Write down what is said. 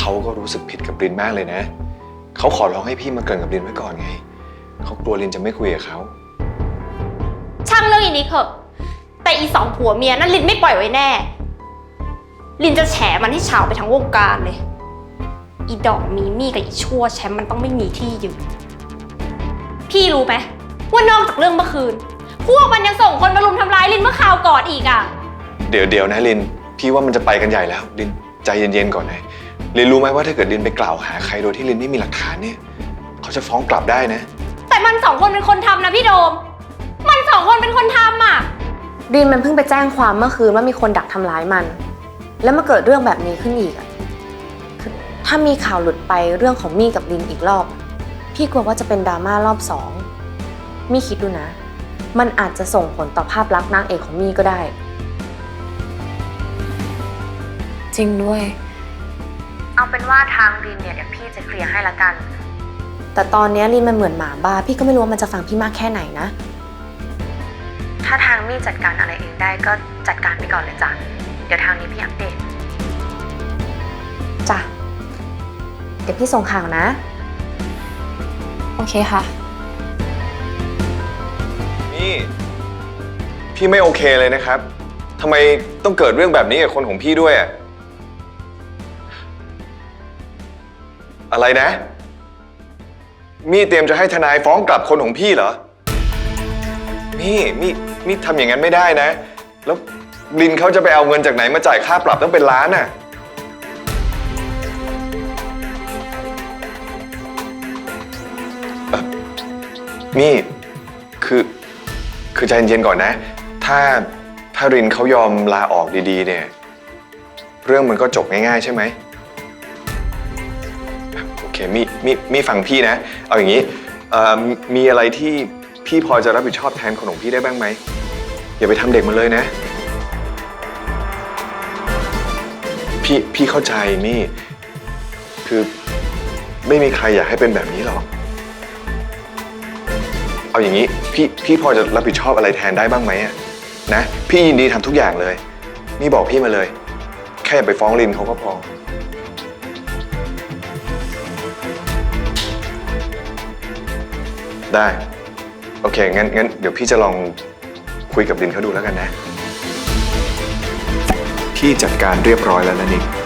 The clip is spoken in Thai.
เขาก็รู้สึกผิดกับลินมากเลยนะ เขาขอร้องให้พี่มาเกรินกับลินไว้ก่อนไง เขากลัวลินจะไม่คุยกับเขา ช่างเรื่องอีนี้เถอะ แต่อีสองผัวเมียนั่นลินไม่ปล่อยไว้แน่ ลินจะแฉมันให้เฉาวไปทั้งวงการเลย อีดอกมีมี่กับอีชั่วแชมป์มันต้องไม่มีที่ยืน พี่รู้ไหมว่านอกจากเรื่องเมื่อคืน พวกมันยังส่งคนมารุมทำร้ายลินเมื่อคราวก่อนอีกอะ เดี๋ยวเดี๋ยวนะลิน พี่ว่ามันจะไปกันใหญ่แล้ว ลินใจเย็นๆก่อนนะ ลินรู้ไหมว่าถ้าเกิดลินไปกล่าวหาใครโดยที่ลินไม่มีหลักฐานเนี่ย เขาจะฟ้องกลับได้นะ แต่มันสองคนเป็นคนทำนะพี่โดม มันสองคนเป็นคนทำอะ ดินมันเพิ่งไปแจ้งความเมื่อคืนว่ามีคนดักทำร้ายมัน แล้วมาเกิดเรื่องแบบนี้ขึ้นอีกอะคือถ้ามีข่าวหลุดไปเรื่องของมี่กับดินอีกรอบ พี่กลัวว่าจะเป็นดราม่ารอบสองมี่คิดดูนะ มันอาจจะส่งผลต่อภาพลักษณ์นางเอกของมี่ก็ได้ จริงด้วย เอาเป็นว่าทางดินเนี่ยเดี๋ยวพี่จะเคลียร์ให้ละกัน แต่ตอนเนี้ยลินมันเหมือนหมาบ้า พี่ก็ไม่รู้ว่ามันจะฟังพี่มากแค่ไหนนะ ถ้าทางมี่จัดการอะไรเองได้ก็จัดการไปก่อนเลยจ้ะ เดี๋ยวทางนี้พี่อัปเดต จ้ะ เดี๋ยวพี่ส่งข่าวนะ โอเคค่ะ นี่พี่ไม่โอเคเลยนะครับทำไมต้องเกิดเรื่องแบบนี้กับคนของพี่ด้วยอะ อะไรนะ มี่เตรียมจะให้ทนายฟ้องกลับคนของพี่เหรอ มี่มี่มี่ทำอย่างนั้นไม่ได้นะ แล้วลินเขาจะไปเอาเงินจากไหนมาจ่ายค่าปรับต้องเป็นล้านน่ะ มี่คือคือใจเย็นๆก่อนนะ ถ้าถ้ารินเขายอมลาออกดีๆ เนี่ย เรื่องมันก็จบง่ายๆ ใช่ไหม มีมีมีฟังพี่นะ เอาอย่างนี้เอ่อมีอะไรที่พี่พอจะรับผิดชอบแทนคนของพี่ได้บ้างไหม อย่าไปทำเด็กมันเลยนะ พี่พี่เข้าใจมี่ คือไม่มีใครอยากให้เป็นแบบนี้หรอก เอาอย่างนี้พี่พี่พอจะรับผิดชอบอะไรแทนได้บ้างไหมอะนะ พี่ยินดีทำทุกอย่างเลย นี่บอกพี่มาเลย แค่อย่าไปฟ้องลินเขาก็พอ ได้ โอเค งั้นงั้นเดี๋ยวพี่จะลองคุยกับลินเขาดูแล้วกันนะ พี่จัดการเรียบร้อยแล้วนะนิก